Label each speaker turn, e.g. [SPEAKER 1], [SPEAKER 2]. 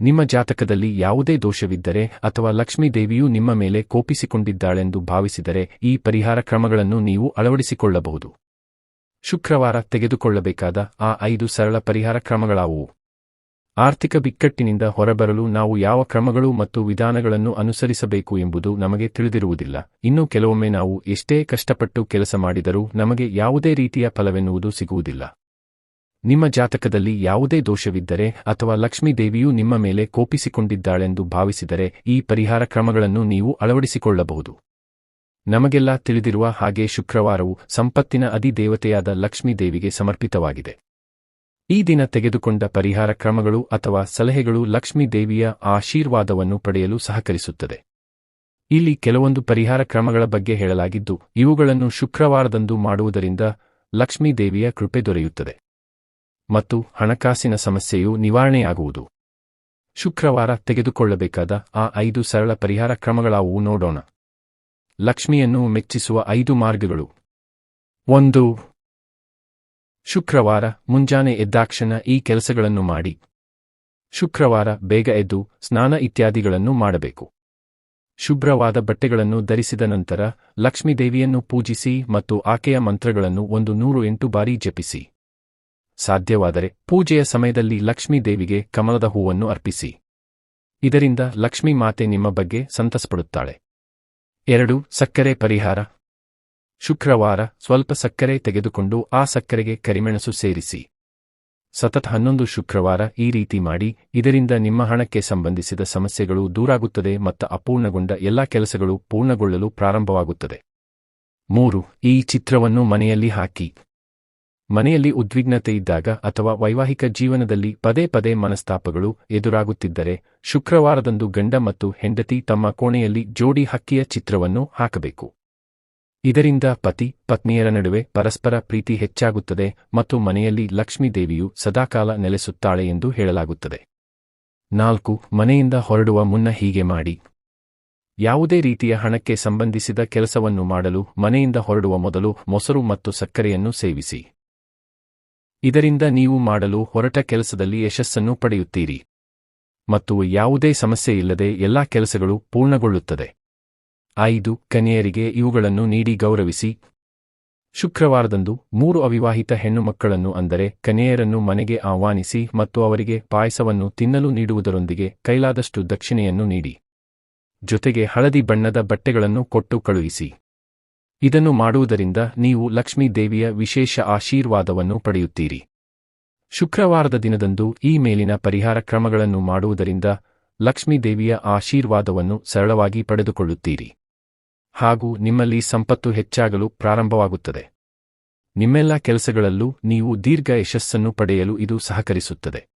[SPEAKER 1] ನಿಮ್ಮ ಜಾತಕದಲ್ಲಿ ಯಾವುದೇ ದೋಷವಿದ್ದರೆ ಅಥವಾ ಲಕ್ಷ್ಮೀ ದೇವಿಯು ನಿಮ್ಮ ಮೇಲೆ ಕೋಪಿಸಿಕೊಂಡಿದ್ದಾಳೆಂದು ಭಾವಿಸಿದರೆ ಈ ಪರಿಹಾರ ಕ್ರಮಗಳನ್ನು ನೀವು ಅಳವಡಿಸಿಕೊಳ್ಳಬಹುದು. ಶುಕ್ರವಾರ ತೆಗೆದುಕೊಳ್ಳಬೇಕಾದ ಆ ಐದು ಸರಳ ಪರಿಹಾರ ಕ್ರಮಗಳಾವುವು. ಆರ್ಥಿಕ ಬಿಕ್ಕಟ್ಟಿನಿಂದ ಹೊರಬರಲು ನಾವು ಯಾವ ಕ್ರಮಗಳು ಮತ್ತು ವಿಧಾನಗಳನ್ನು ಅನುಸರಿಸಬೇಕು ಎಂಬುದು ನಮಗೆ ತಿಳಿದಿರುವುದಿಲ್ಲ. ಇನ್ನು ಕೆಲವೊಮ್ಮೆ ನಾವು ಎಷ್ಟೇ ಕಷ್ಟಪಟ್ಟು ಕೆಲಸ ಮಾಡಿದರೂ ನಮಗೆ ಯಾವುದೇ ರೀತಿಯ ಫಲವೆನ್ನುವುದು ಸಿಗುವುದಿಲ್ಲ. ನಿಮ್ಮ ಜಾತಕದಲ್ಲಿ ಯಾವುದೇ ದೋಷವಿದ್ದರೆ ಅಥವಾ ಲಕ್ಷ್ಮೀ ದೇವಿಯು ನಿಮ್ಮ ಮೇಲೆ ಕೋಪಿಸಿಕೊಂಡಿದ್ದಾಳೆಂದು ಭಾವಿಸಿದರೆ ಈ ಪರಿಹಾರ ಕ್ರಮಗಳನ್ನು ನೀವು ಅಳವಡಿಸಿಕೊಳ್ಳಬಹುದು. ನಮಗೆಲ್ಲ ತಿಳಿದಿರುವ ಹಾಗೆ ಶುಕ್ರವಾರವು ಸಂಪತ್ತಿನ ಅಧಿದೇವತೆಯಾದ ಲಕ್ಷ್ಮೀ ದೇವಿಗೆ ಸಮರ್ಪಿತವಾಗಿದೆ. ಈ ದಿನ ತೆಗೆದುಕೊಂಡ ಪರಿಹಾರ ಕ್ರಮಗಳು ಅಥವಾ ಸಲಹೆಗಳು ಲಕ್ಷ್ಮೀ ದೇವಿಯ ಆಶೀರ್ವಾದವನ್ನು ಪಡೆಯಲು ಸಹಕರಿಸುತ್ತದೆ. ಇಲ್ಲಿ ಕೆಲವೊಂದು ಪರಿಹಾರ ಕ್ರಮಗಳ ಬಗ್ಗೆ ಹೇಳಲಾಗಿದ್ದು, ಇವುಗಳನ್ನು ಶುಕ್ರವಾರದಂದು ಮಾಡುವುದರಿಂದ ಲಕ್ಷ್ಮೀ ದೇವಿಯ ಕೃಪೆ ದೊರೆಯುತ್ತದೆ. ಮತ್ತು ಹಣಕಾಸಿನ ಸಮಸ್ಯೆಯು ನಿವಾರಣೆಯಾಗುವುದು. ಶುಕ್ರವಾರ ತೆಗೆದುಕೊಳ್ಳಬೇಕಾದ ಆ ಐದು ಸರಳ ಪರಿಹಾರ ಕ್ರಮಗಳಾವು ನೋಡೋಣ. ಲಕ್ಷ್ಮಿಯನ್ನು ಮೆಚ್ಚಿಸುವ ಐದು ಮಾರ್ಗಗಳು. ಒಂದು. ಶುಕ್ರವಾರ ಮುಂಜಾನೆ ಎದ್ದಾಕ್ಷಣ ಈ ಕೆಲಸಗಳನ್ನು ಮಾಡಿ. ಶುಕ್ರವಾರ ಬೇಗ ಎದ್ದು ಸ್ನಾನ ಇತ್ಯಾದಿಗಳನ್ನು ಮಾಡಬೇಕು. ಶುಭ್ರವಾದ ಬಟ್ಟೆಗಳನ್ನು ಧರಿಸಿದ ನಂತರ ಲಕ್ಷ್ಮೀದೇವಿಯನ್ನು ಪೂಜಿಸಿ ಮತ್ತು ಆಕೆಯ ಮಂತ್ರಗಳನ್ನು ಒಂದು ನೂರು ಎಂಟು ಬಾರಿ ಜಪಿಸಿ. ಸಾಧ್ಯವಾದರೆ ಪೂಜೆಯ ಸಮಯದಲ್ಲಿ ಲಕ್ಷ್ಮೀ ದೇವಿಗೆ ಕಮಲದ ಹೂವನ್ನು ಅರ್ಪಿಸಿ. ಇದರಿಂದ ಲಕ್ಷ್ಮೀ ಮಾತೆ ನಿಮ್ಮ ಬಗ್ಗೆ ಸಂತಸಪಡುತ್ತಾಳೆ. ಎರಡು, ಸಕ್ಕರೆ ಪರಿಹಾರ. ಶುಕ್ರವಾರ ಸ್ವಲ್ಪ ಸಕ್ಕರೆ ತೆಗೆದುಕೊಂಡು ಆ ಸಕ್ಕರೆಗೆ ಕರಿಮೆಣಸು ಸೇರಿಸಿ. ಸತತ ಹನ್ನೊಂದು ಶುಕ್ರವಾರ ಈ ರೀತಿ ಮಾಡಿ, ಇದರಿಂದ ನಿಮ್ಮ ಹಣಕ್ಕೆ ಸಂಬಂಧಿಸಿದ ಸಮಸ್ಯೆಗಳು ದೂರಾಗುತ್ತದೆ ಮತ್ತು ಅಪೂರ್ಣಗೊಂಡ ಎಲ್ಲಾ ಕೆಲಸಗಳು ಪೂರ್ಣಗೊಳ್ಳಲು ಪ್ರಾರಂಭವಾಗುತ್ತದೆ. ಮೂರು, ಈ ಚಿತ್ರವನ್ನು ಮನೆಯಲ್ಲಿ ಹಾಕಿ. ಮನೆಯಲ್ಲಿ ಉದ್ವಿಗ್ನತೆ ಇದ್ದಾಗ ಅಥವಾ ವೈವಾಹಿಕ ಜೀವನದಲ್ಲಿ ಪದೇ ಪದೇ ಮನಸ್ತಾಪಗಳು ಎದುರಾಗುತ್ತಿದ್ದರೆ ಶುಕ್ರವಾರದಂದು ಗಂಡ ಮತ್ತು ಹೆಂಡತಿ ತಮ್ಮ ಕೋಣೆಯಲ್ಲಿ ಜೋಡಿ ಹಕ್ಕಿಯ ಚಿತ್ರವನ್ನು ಹಾಕಬೇಕು. ಇದರಿಂದ ಪತಿ, ಪತ್ನಿಯರ ನಡುವೆ ಪರಸ್ಪರ ಪ್ರೀತಿ ಹೆಚ್ಚಾಗುತ್ತದೆ ಮತ್ತು ಮನೆಯಲ್ಲಿ ಲಕ್ಷ್ಮೀದೇವಿಯು ಸದಾಕಾಲ ನೆಲೆಸುತ್ತಾಳೆ ಎಂದು ಹೇಳಲಾಗುತ್ತದೆ. ನಾಲ್ಕು, ಮನೆಯಿಂದ ಹೊರಡುವ ಮುನ್ನ ಹೀಗೆ ಮಾಡಿ. ಯಾವುದೇ ರೀತಿಯ ಹಣಕ್ಕೆ ಸಂಬಂಧಿಸಿದ ಕೆಲಸವನ್ನು ಮಾಡಲು ಮನೆಯಿಂದ ಹೊರಡುವ ಮೊದಲು ಮೊಸರು ಮತ್ತು ಸಕ್ಕರೆಯನ್ನು ಸೇವಿಸಿ. ಇದರಿಂದ ನೀವು ಮಾಡಲು ಹೊರಟ ಕೆಲಸದಲ್ಲಿ ಯಶಸ್ಸನ್ನು ಪಡೆಯುತ್ತೀರಿ. ಮತ್ತು ಯಾವುದೇ ಸಮಸ್ಯೆ ಇಲ್ಲದೆ ಎಲ್ಲಾ ಕೆಲಸಗಳು ಪೂರ್ಣಗೊಳ್ಳುತ್ತದೆ. ಐದು, ಕನ್ಯೆಯರಿಗೆ ಇವುಗಳನ್ನು ನೀಡಿ ಗೌರವಿಸಿ. ಶುಕ್ರವಾರದಂದು ಮೂರು ಅವಿವಾಹಿತ ಹೆಣ್ಣು ಮಕ್ಕಳನ್ನು ಅಂದರೆ ಕನ್ಯೆಯರನ್ನು ಮನೆಗೆ ಆಹ್ವಾನಿಸಿ ಮತ್ತು ಅವರಿಗೆ ಪಾಯಸವನ್ನು ತಿನ್ನಲು ನೀಡುವುದರೊಂದಿಗೆ ಕೈಲಾದಷ್ಟು ದಕ್ಷಿಣೆಯನ್ನು ನೀಡಿ. ಜೊತೆಗೆ ಹಳದಿ ಬಣ್ಣದ ಬಟ್ಟೆಗಳನ್ನು ಕೊಟ್ಟು ಕಳುಹಿಸಿ. ಇದನ್ನು ಮಾಡುವುದರಿಂದ ನೀವು ಲಕ್ಷ್ಮೀ ದೇವಿಯ ವಿಶೇಷ ಆಶೀರ್ವಾದವನ್ನು ಪಡೆಯುತ್ತೀರಿ. ಶುಕ್ರವಾರದ ದಿನದಂದು ಈ ಮೇಲಿನ ಪರಿಹಾರ ಕ್ರಮಗಳನ್ನು ಮಾಡುವುದರಿಂದ ಲಕ್ಷ್ಮೀ ದೇವಿಯ ಆಶೀರ್ವಾದವನ್ನು ಸರಳವಾಗಿ ಪಡೆದುಕೊಳ್ಳುತ್ತೀರಿ. ಹಾಗೂ ನಿಮ್ಮಲ್ಲಿ ಸಂಪತ್ತು ಹೆಚ್ಚಾಗಲು ಪ್ರಾರಂಭವಾಗುತ್ತದೆ. ನಿಮ್ಮೆಲ್ಲ ಕೆಲಸಗಳಲ್ಲೂ ನೀವು ದೀರ್ಘ ಯಶಸ್ಸನ್ನು ಪಡೆಯಲು ಇದು ಸಹಕರಿಸುತ್ತದೆ.